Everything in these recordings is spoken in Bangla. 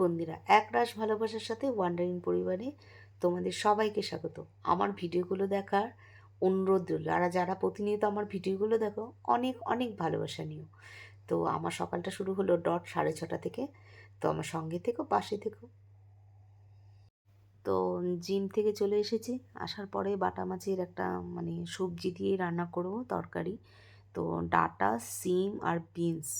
বন্দিরা একরাশ ভালোবাসার সাথে ওয়ান্ডারিং পরিবারে তোমাদের সবাইকে স্বাগত। আমার ভিডিওগুলো দেখার অনুরোধ রইল। আর যারা প্রতিনিয়ত আমার ভিডিওগুলো দেখো, অনেক অনেক ভালোবাসা নিও। তো আমার সকালটা শুরু হলো ডট সাড়ে ছটা থেকে। তো আমার সঙ্গে থেকো, পাশে থেকো। তো জিম থেকে চলে এসেছি। আসার পরে বাটা মাছের একটা মানে সবজি দিয়ে রান্না করব, তরকারি। তো ডাটা, সিম আর বিনস।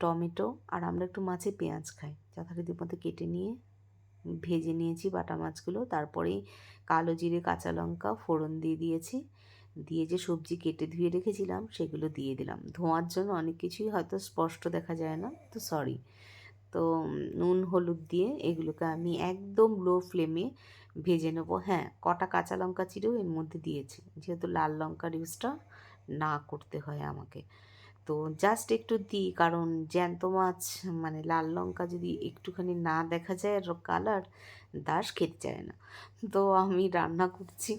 টমেটো আর আমরা একটু মাছে পেঁয়াজ খাই। যথারীতি মতো কেটে নিয়ে ভেজে নিয়েছি বাটা মাছগুলো। তারপরে কালো জিরে, কাঁচা লঙ্কা ফোড়ন দিয়ে দিয়েছি। দিয়ে যে সবজি কেটে ধুয়ে রেখেছিলাম সেগুলো দিয়ে দিলাম। ধোঁয়ার জন্য অনেক কিছুই হয়তো স্পষ্ট দেখা যায় না, তো সরি তো নুন, হলুদ দিয়ে এগুলোকে আমি একদম লো ফ্লেমে ভেজে নেব। হ্যাঁ কটা কাঁচা লঙ্কা চিরেও এর মধ্যে দিয়েছি। যেহেতু লাল লঙ্কার ইউজটা না করতে হয় আমাকে। তো জাস্ট একটু দিই। কারণ জ্যান্ত মাছ মানে লাল লঙ্কা যদি একটুখানি না দেখা যায় আর কালার দাস খেতে চায় না। তো আমি রান্না করছি।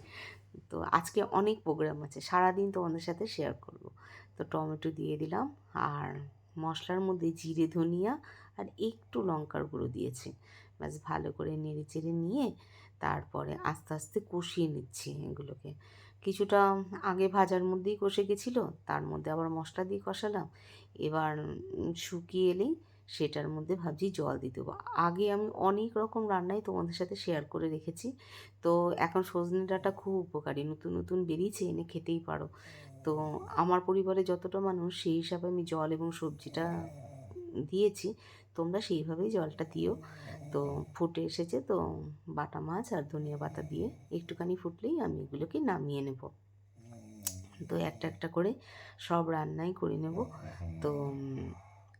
তো আজকে অনেক প্রোগ্রাম আছে, সারাদিন তোমাদের সাথে শেয়ার করব। তো টমেটো দিয়ে দিলাম আর মশলার মধ্যে জিরে, ধনিয়া আর একটু লঙ্কার গুঁড়ো দিয়েছি। ব্যাস ভালো করে নেড়ে চেড়ে নিয়ে তারপরে আস্তে আস্তে কষিয়ে নিচ্ছি এগুলোকে। কিছুটা আগে ভাজার মধ্যেই কষে গেছিল, তার মধ্যে আবার মশলা দিয়ে কষালাম। এবার শুকিয়ে এলেই সেটার মধ্যে ভাবছি জল দিয়ে দেবো। আগে আমি অনেক রকম রান্নাই তোমাদের সাথে শেয়ার করে রেখেছি। তো এখন সজনে ডাঁটা খুব উপকারী, নতুন নতুন বেরিয়েছে, এনে খেতেই পারো। তো আমার পরিবারে যতটা মানুষ, সেই হিসাবে আমি জল এবং সবজিটা দিয়েছি, তোমরা সেইভাবেই জলটা দিও। তো ফুটে এসেছে তো বাটা মাছ আর ধনিয়া পাতা দিয়ে একটুখানি ফুটলেই আমি এগুলোকে নামিয়ে নেব। তো একটা একটা করে সব রান্নাই করে নেব। তো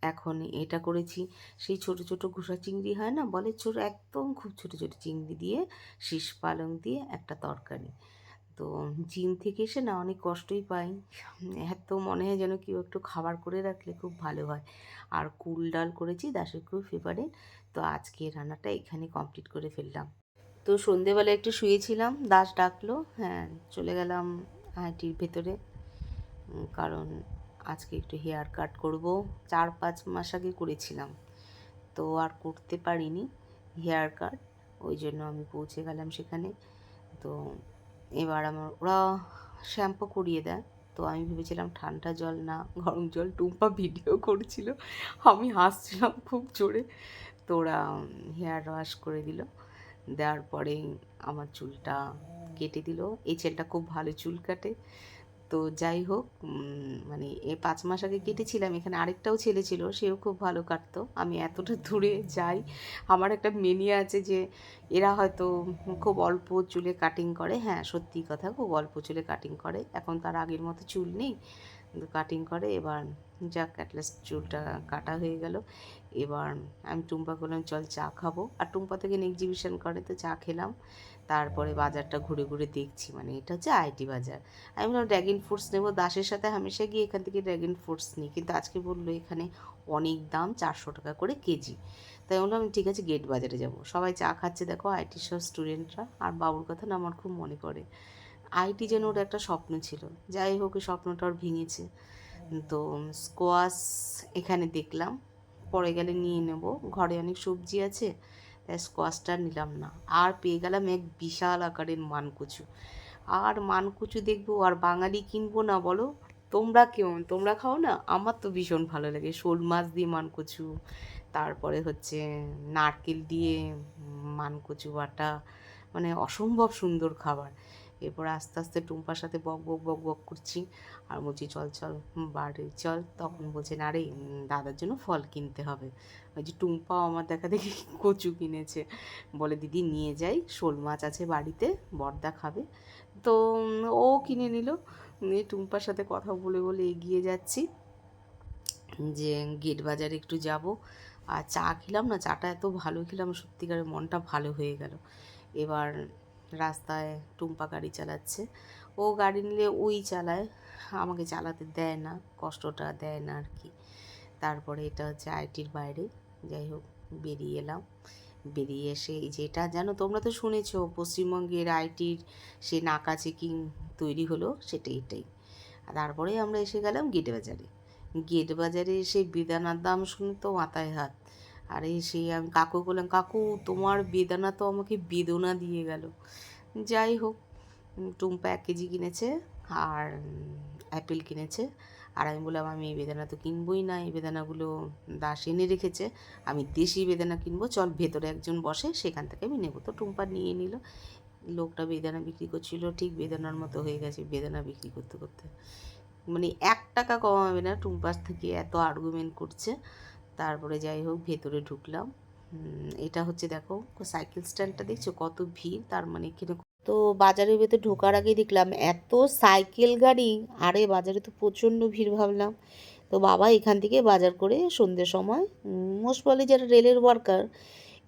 এখন এটা করেছি। সেই ছোট ছোট ঘুষা চিংড়ি হয় না? বলে ছোট, একদম খুব ছোট ছোট চিংড়ি দিয়ে, শীষ পালং দিয়ে একটা তরকারি। তো জিম থেকে এসে না অনেক কষ্টই পাই। এত মনে হয় যেন কেউ একটু খাবার করে রাখলে খুব ভালো হয়। আর কুল ডাল করেছি দাসের খুব ফেভারিট তো আজকে রান্নাটা এখানে কমপ্লিট করে ফেললাম। তো সন্ধেবেলা একটু শুয়েছিলাম, দাস ডাকলো হ্যাঁ চলে গেলাম হাঁটির ভেতরে। কারণ আজকে একটু হেয়ার কাট করব। চার পাঁচ মাস আগে করেছিলাম। তো আর করতে পারিনি হেয়ার কাট ওই জন্য আমি পৌঁছে গেলাম সেখানে। তো এবার আমার, ওরা শ্যাম্পু করিয়ে দেয়। তো আমি ভেবেছিলাম ঠান্ডা জল না, গরম জল, টুম্পা ভিডিও করছিল। আমি হাসছিলাম খুব জোরে। তো ওরা হেয়ার ওয়াশ করে দিল। দেওয়ার পরে আমার চুলটা কেটে দিল। এই ছেলেটা খুব ভালো চুল কাটে। তো যাই হোক মানে এ পাঁচ মাস আগে কেটেছিলাম, এখানে আরেকটাও ছেলে ছিল, সেও খুব ভালো কাটতো। আমি এতটা দূরে যাই, আমার একটা মেনিয়া আছে যে এরা হয়তো খুব অল্প চুলে কাটিং করে। হ্যাঁ সত্যি কথা, খুব অল্প চুলে কাটিং করে। এখন তার আগের মতো চুল নেই কাটিং করে। এবার যাক অ্যাটলিস্ট চুলটা কাটা হয়ে গেল। এবার আমি টুম্পা করলাম চল চা খাব। আর টুম্পা থেকে এক্সিবিশন করে, তো চা খেলাম। তারপরে বাজারটা ঘুরে ঘুরে দেখছি মানে এটা হচ্ছে আইটি বাজার। আমি বললাম ড্র্যাগন ফ্রুটস নেব। দাসের সাথে হামেশা গিয়ে এখান থেকে ড্র্যাগন ফ্রুটস নিই। কিন্তু আজকে বলল, এখানে অনেক দাম, চারশো টাকা করে কেজি। তাই বললাম, ঠিক আছে গেট বাজারে যাব। সবাই চা খাচ্ছে, দেখো, আইটি সব স্টুডেন্টরা আর বাবুর কথা না আমার খুব মনে পড়ে। আইটি যেন ওর একটা স্বপ্ন ছিল। যাই হোক স্বপ্নটা ওর ভেঙেছে। তো স্কোয়াশ এখানে দেখলাম। পরে গেলে নিয়ে নেব। ঘরে অনেক সবজি আছে, তাই স্কোয়াশটা নিলাম না। আর পেয়ে গেলাম এক বিশাল আকারের মানকুচু। আর মানকুচু দেখব, আর বাঙালি কিনবো না বলো? তোমরা কেউ তোমরা খাও না? আমার তো ভীষণ ভালো লাগে। শোল মাছ দিয়ে মানকুচু, তারপরে হচ্ছে নারকেল দিয়ে মানকচু বাটা মানে অসম্ভব সুন্দর খাবার। এরপর আস্তে আস্তে টুম্পার সাথে বক বক বক বক করছি। আর বলছি, চল চল, বাড়ি, চল। তখন বলছে, না রে দাদার জন্য ফল কিনতে হবে। ওই যে টুম্পাও আমার দেখা দেখি কচু কিনেছে। বলে, দিদি, নিয়ে যাই, শোল মাছ আছে বাড়িতে, বর্দা খাবে। তো ও কিনে নিল। নিয়ে টুম্পার সাথে কথা বলে বলে এগিয়ে যাচ্ছি। যে গেট বাজারে একটু যাব। আর চা খেলাম না, চাটা এত ভালো খেলাম, সত্যিকারের মনটা ভালো হয়ে গেল। এবার রাস্তায় টুম্পা গাড়ি চালাচ্ছে। ও গাড়ি নিলে ওই চালায়, আমাকে চালাতে দেয় না, কষ্টটা দেয় না আর কি তারপরে এটা হচ্ছে আইটির বাইরে, যাই হোক, বেরিয়ে এলাম। বেরিয়ে এসে এই যেটা জানো, তোমরা তো শুনেছো, পশ্চিমবঙ্গের আইটির সে নাকা চেকিং তৈরি হলো সেটা এটাই। তারপরে আমরা এসে গেলাম গেট বাজারে গেট বাজারে এসে বেদানার দাম শুনে তো মাথায় হাত। আর এই সেই আমি কাকু বললাম, কাকু, তোমার বেদানা তো আমাকে বেদনা দিয়ে গেল। যাই হোক টুম্পা এক কেজি কিনেছে আর অ্যাপেল কিনেছে। আর আমি বললাম, আমি এই বেদানা তো কিনবই না, এই বেদানাগুলো দাস এনে রেখেছে। আমি দেশি বেদানা কিনবো, চল ভেতরে একজন বসে সেখান থেকে আমি নেব। তো টুম্পা নিয়ে নিল। লোকটা বেদানা বিক্রি করছিল, ঠিক বেদানার মতো হয়ে গেছে বেদানা বিক্রি করতে করতে। মানে এক টাকা কমাবে না টুম্পাস থেকে এত আর্গুমেন্ট করছে। তারপরে যাই হোক ভেতরে ঢুকলাম। এটা হচ্ছে দেখো সাইকেল স্ট্যান্ডটা দেখছ? কত ভিড়, তার মানে এখানে তো বাজারের ভেতর ঢোকার আগেই দেখলাম, এত সাইকেল গাড়ি, আরে বাজারে তো প্রচণ্ড ভিড় ভাবলাম। তো বাবা এখান থেকে বাজার করে সন্ধ্যের সময় মোস্ট বলে যারা রেলের ওয়ার্কার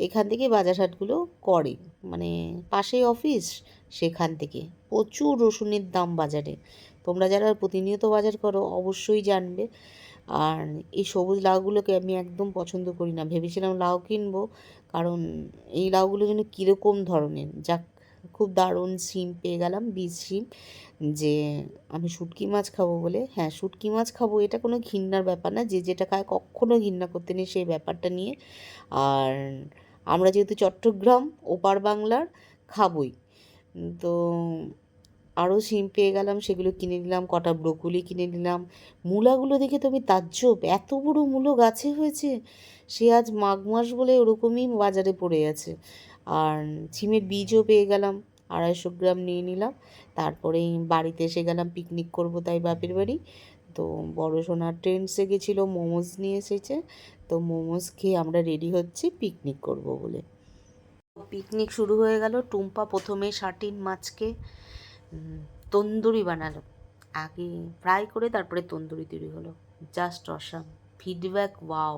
এখান থেকে বাজার হাটগুলো করে। মানে পাশেই অফিস সেখান থেকে। প্রচুর রসুনের দাম বাজারে। তোমরা যারা প্রতিনিয়ত বাজার করো, অবশ্যই জানবে। আর এই সবুজ লাউগুলোকে আমি একদম পছন্দ করি না। ভেবেছিলাম লাউ কিনবো, কারণ এই লাউগুলো যেন কীরকম ধরনের। যাক, খুব দারুণ সিম পেয়ে গেলাম, বীজ সিম যে আমি শুটকি মাছ খাব বলে। হ্যাঁ শুটকি মাছ খাব, এটা কোনো ঘৃণার ব্যাপার না। যে যেটা খায়, কখনো ঘৃণা করতে নেই সেই ব্যাপারটা নিয়ে। আর আমরা যেহেতু চট্টগ্রাম, ওপার বাংলার, খাবই। তো আরও সিম পেয়ে গেলাম, সেগুলো কিনে নিলাম, কটা ব্রোকলি কিনে নিলাম। মূলাগুলো দেখে তো আমি তাজ্জব, এত বড় মূলো গাছে হয়েছে, সে আজ মাঘ মাস বলে ওরকমই বাজারে পড়ে আছে। আর সিমের বীজও পেয়ে গেলাম, আড়াইশো গ্রাম নিয়ে নিলাম তারপরে বাড়িতে এসে গেলাম পিকনিক করব তাই বাপের বাড়ি। তো বড় সোনার ট্রেন্ডসে গেছিল মোমোজ নিয়ে এসেছে, তো মোমোজ খেয়ে আমরা রেডি হচ্ছি পিকনিক করব বলে। পিকনিক শুরু হয়ে গেল, টুম্পা প্রথমে শাটিন মাছকে তন্দুরি বানালো। আগে ফ্রাই করে তারপরে তন্দুরি তৈরি হলো। জাস্ট অসাম ফিডব্যাক ওয়াও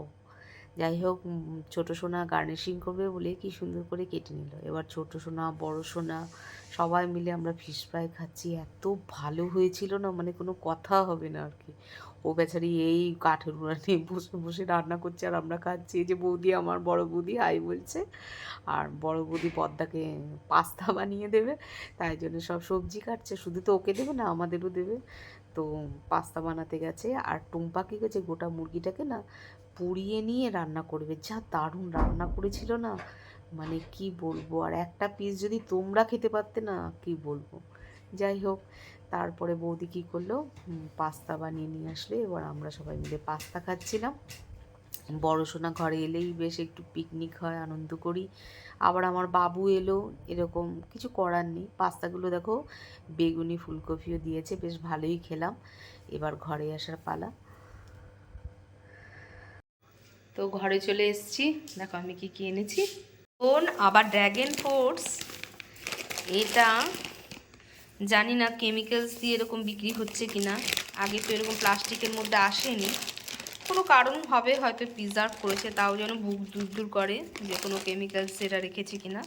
যাই হোক ছোট সোনা গার্নিশিং করবে বলে কি সুন্দর করে কেটে নিল। এবার ছোট সোনা, বড় সোনা, সবাই মিলে আমরা ফিশ ফ্রাই খাচ্ছি। এত ভালো হয়েছিল না মানে কোনো কথা হবে না আর কি। ও বেচারি এই কাঠের উড়া নিয়ে বসে বসে রান্না করছে আর আমরা খাচ্ছি। এই যে বৌদি, আমার বড় বৌদি, হাই বলছে। আর বড় বৌদি পদ্মাকে পাস্তা বানিয়ে দেবে, তাই জন্য সব সবজি কাটছে। শুধু তো ওকে দেবে না, আমাদেরও দেবে। তো পাস্তা বানাতে গেছে। আর টুম্পা কী গেছে গোটা মুরগিটাকে না পুড়িয়ে নিয়ে রান্না করবে। যা দারুণ রান্না করেছিল না। মানে কি বলব? আর একটা পিস যদি তোমরা খেতে পারতে না, কি বলব? যাই হোক, তারপরে বৌদি কী করল? পাস্তা বানিয়ে নিয়ে আসলে। এবার আমরা সবাই মিলে পাস্তা খাচ্ছিলাম। বড় সোনা ঘরে এলেই বেশ একটু পিকনিক হয়, আনন্দ করি। আবার আমার বাবু এলো, এরকম কিছু করার নেই। পাস্তাগুলো দেখো, বেগুনি ফুলকপিও দিয়েছে, বেশ ভালোই খেলাম। এবার ঘরে আসার পালা। তো ঘরে চলে এসেছি। দেখো আমি কি কি এনেছি। কোন? আবার ড্র্যাগন ফোর্স এটা জানি না কেমিক্যালস দিয়ে এরকম বিক্রি হচ্ছে কি না আগে তো এরকম প্লাস্টিকের মধ্যে আসেনি। কোনো কারণ হবে, হয়তো প্রিজার্ভ করেছে, তাও যেন বুক দূর দূর করে যে কোনো কেমিক্যালস এটা রেখেছে কি না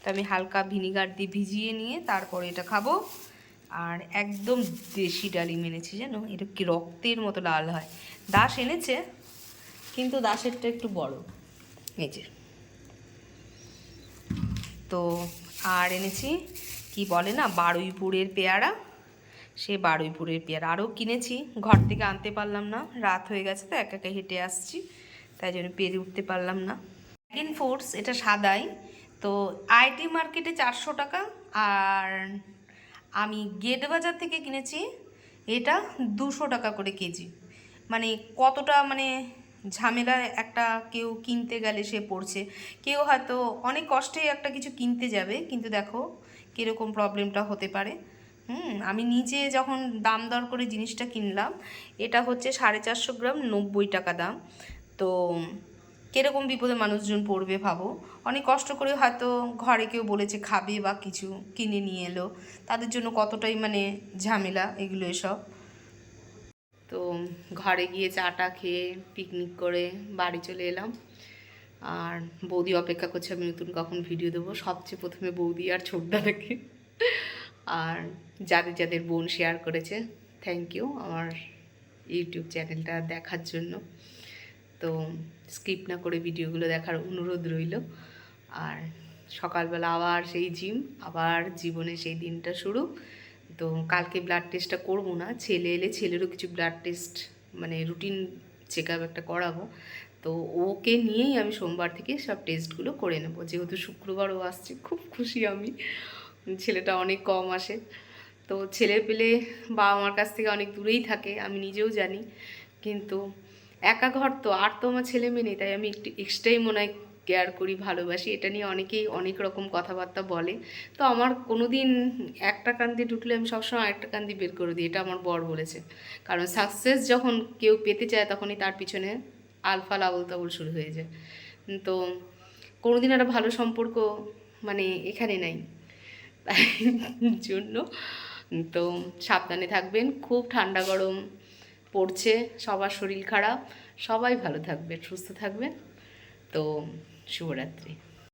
তো আমি হালকা ভিনিগার দিয়ে ভিজিয়ে নিয়ে তারপরে এটা খাব। আর একদম দেশি ডালিম এনেছি জানো? এটা কি রক্তের মতো লাল হয়। দাস এনেছে কিন্তু দাসেরটা একটু বড়। এই যে। তো আর এনেছি, কি বলে না, বারুইপুরের পেয়ারা। সে বারুইপুরের পেয়ারা। আরও কিনেছি, ঘর থেকে আনতে পারলাম না, রাত হয়ে গেছে তো, একা একা হেঁটে আসছি, তাই জন্য পেরে উঠতে পারলাম না। ইন ফোর্স এটা সাদাই, তো আইটি মার্কেটে চারশো টাকা, আর আমি গেট বাজার থেকে কিনেছি, এটা দুশো টাকা করে কেজি। মানে কতটা মানে ঝামেলা একটা কেউ কিনতে গেলে সে পড়ছে। কেউ হয়তো অনেক কষ্টে একটা কিছু কিনতে যাবে, কিন্তু দেখো কীরকম প্রবলেমটা হতে পারে। হুম, আমি নিজে যখন দাম দর করে জিনিসটা কিনলাম, এটা হচ্ছে সাড়ে চারশো গ্রাম নব্বই টাকা দাম। তো কীরকম বিপদে মানুষজন পড়বে ভাবো। অনেক কষ্ট করে হয়তো ঘরে কেউ বলেছে খাবে বা কিছু কিনে নিয়ে এলো। তাদের জন্য কতটাই মানে ঝামেলা এগুলো এসব। তো ঘরে গিয়ে চাটা খেয়ে পিকনিক করে বাড়ি চলে এলাম। আর বৌদি অপেক্ষা করছে, আমি নতুন কখন ভিডিও দেবো? সবচেয়ে প্রথমে বৌদি আর ছোটদাদাকে। আর যাদের যাদের বোন শেয়ার করেছে থ্যাংক ইউ আমার ইউটিউব চ্যানেলটা দেখার জন্য। তো স্কিপ না করে ভিডিওগুলো দেখার অনুরোধ রইল। আর সকালবেলা আবার সেই জিম আবার জীবনে সেই দিনটা শুরু। তো কালকে ব্লাড টেস্টটা করব না, ছেলে এলে ছেলেরও কিছু ব্লাড টেস্ট মানে রুটিন চেক আপ একটা করাবো। তো ওকে নিয়েই আমি সোমবার থেকে সব টেস্টগুলো করে নেব। যেহেতু শুক্রবারও আসছে, খুব খুশি আমি। ছেলেটা অনেক কম আসে। তো ছেলে পেলে বাবা মার কাছ থেকে অনেক দূরেই থাকে, আমি নিজেও জানি। কিন্তু একা ঘর তো, আর তো আমার ছেলে মেয়ে নেই, তাই আমি একটু এক্সট্রাই মনে হয় কেয়ার করি, ভালোবাসি, এটা নিয়ে অনেকেই অনেক রকম কথাবার্তা বলে। তো আমার কোনো দিন একটা কান্দি ঢুকলে আমি সবসময় আরেকটা কান দিয়ে বের করে দিই, এটা আমার বর বলেছে। কারণ সাকসেস যখন কেউ পেতে চায় তখনই তার পিছনে আলফাল আবল তাবল শুরু হয়ে যায়। তো কোনো দিন একটা ভালো সম্পর্ক মানে এখানে নাই। তাই জন্য তো সাবধানে থাকবেন, খুব ঠান্ডা গরম পড়ছে, সবার শরীর খারাপ, সবাই ভালো থাকবেন, সুস্থ থাকবেন। তো শুভরাত্রি